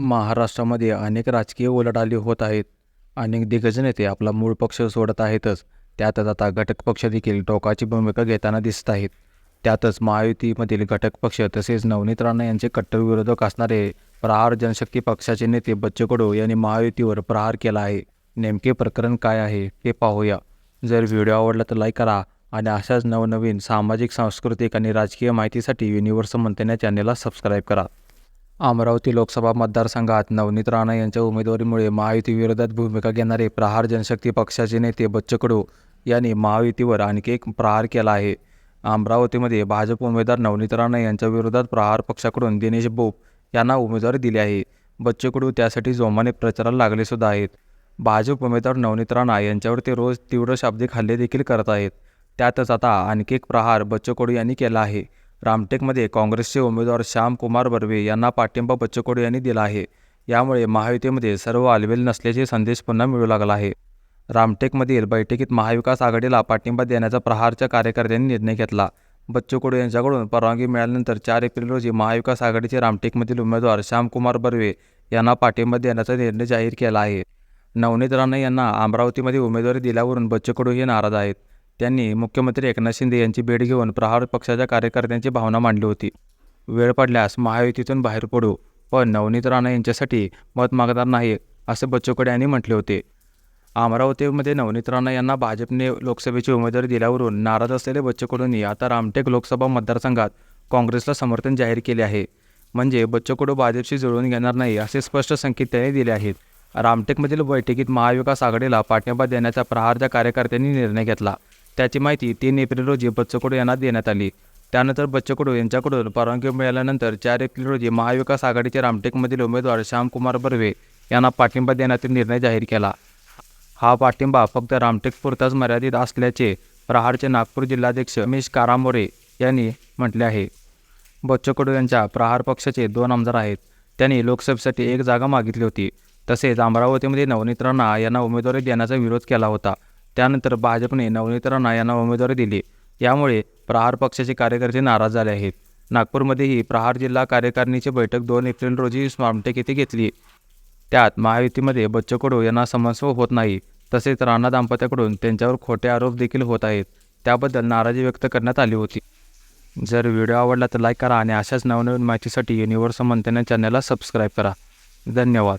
महाराष्ट्रामध्ये अनेक राजकीय उलाढाली होत आहेत. अनेक दिग्गज नेते आपला मूळ पक्ष सोडत आहेतच. त्यातच आता घटक पक्ष देखील टोकाची भूमिका घेताना दिसत आहेत. त्यातच महायुतीमधील घटक पक्ष तसेच नवनीत राणा यांचे कट्टर विरोधक असणारे प्रहार जनशक्ती पक्षाचे नेते बच्चू कडू यांनी महायुतीवर प्रहार केला आहे. नेमके प्रकरण काय आहे ते पाहूया. जर व्हिडिओ आवडला तर लाईक करा आणि अशाच नवनवीन सामाजिक सांस्कृतिक आणि राजकीय माहितीसाठी युनिव्हर्स मंतन या चॅनेलला सबस्क्राईब करा. अमरावती लोकसभा मतदारसंघात नवनीत राणा यांच्या उमेदवारीमुळे महायुती विरोधात भूमिका घेणारे प्रहार जनशक्ती पक्षाचे नेते बच्चू कडू यांनी महायुतीवर आणखी एक प्रहार केला आहे. अमरावतीमध्ये भाजप उमेदवार नवनीत राणा यांच्या विरोधात प्रहार पक्षाकडून दिनेश बोप यांना उमेदवारी दिली आहे. बच्चू कडू त्यासाठी जोमाने प्रचाराला लागले सुद्धा आहेत. भाजप उमेदवार नवनीत राणा यांच्यावर ते रोज तीव्र शाब्दिक हल्ले देखील करत आहेत. त्यातच आता आणखी एक प्रहार बच्चू कडू यांनी केला आहे. रामटेकमध्ये काँग्रेसचे उमेदवार श्यामकुमार बर्वे यांना पाठिंबा बच्चू यांनी दिला आहे. यामुळे महायुतीमध्ये सर्व आलवेल नसल्याचे संदेश पुन्हा मिळू लागला आहे. रामटेकमधील बैठकीत महाविकास आघाडीला पाठिंबा देण्याचा प्रहारच्या कार्यकर्त्यांनी निर्णय घेतला. बच्चू यांच्याकडून परवानगी मिळाल्यानंतर चार एप्रिल रोजी महाविकास आघाडीचे रामटेकमधील उमेदवार श्यामकुमार बर्वे यांना पाठिंबा देण्याचा निर्णय जाहीर केला आहे. नवनीत राणे यांना अमरावतीमध्ये उमेदवारी दिल्यावरून बच्चू कडू हे नाराज आहेत. त्यांनी मुख्यमंत्री एकनाथ शिंदे यांची भेट घेऊन प्रहार पक्षाच्या कार्यकर्त्यांची भावना मांडली होती. वेळ पडल्यास महायुतीतून बाहेर पडू पण नवनीत राणा यांच्यासाठी मत मागणार नाही असे बच्चू यांनी म्हटले होते. अमरावतीमध्ये नवनीत राणा यांना भाजपने लोकसभेची उमेदवारी दिल्यावरून नाराज असलेले बच्चू कडूंनी आता रामटेक लोकसभा मतदारसंघात काँग्रेसला समर्थन जाहीर केले आहे. म्हणजे बच्चू कडू भाजपशी जुळवून घेणार नाही असे स्पष्ट संकेत त्यांनी दिले आहेत. रामटेकमधील बैठकीत महाविकास आघाडीला पाठिंबा देण्याचा प्रहारच्या कार्यकर्त्यांनी निर्णय घेतला. त्याची माहिती तीन एप्रिल रोजी बच्चू यांना देण्यात आली. त्यानंतर बच्चू यांच्याकडून परवानगी मिळाल्यानंतर चार एप्रिल रोजी महाविकास आघाडीचे रामटेकमधील उमेदवार श्यामकुमार बर्वे यांना पाठिंबा देण्याचा निर्णय जाहीर केला. हा पाठिंबा फक्त रामटेकपुरताच मर्यादित असल्याचे प्रहारचे नागपूर जिल्हाध्यक्ष रमेश कारामोरे यांनी म्हटले आहे. बच्चू यांच्या प्रहार पक्षाचे दोन आमदार आहेत. त्यांनी लोकसभेसाठी एक जागा मागितली होती. तसेच अमरावतीमध्ये नवनीत राणा यांना उमेदवारी देण्याचा विरोध केला होता. त्यानंतर भाजपने नवनीत राणा यांना उमेदवारी दिली. यामुळे प्रहार पक्षाचे कार्यकर्ते नाराज झाले आहेत. नागपूरमध्येही प्रहार जिल्हा कार्यकारिणीची बैठक दोन एप्रिल रोजी रामटेक येथे घेतली. त्यात महायुतीमध्ये बच्चू कडू यांना समस्या होत नाही तसेच राणा दाम्पत्याकडून त्यांच्यावर खोटे आरोप देखील होत आहेत. त्याबद्दल नाराजी व्यक्त करण्यात आली होती. जर व्हिडिओ आवडला तर लाईक करा आणि अशाच नवनवीन माहितीसाठी युनिव्हर्स मंथन चॅनलला सबस्क्राईब करा. धन्यवाद.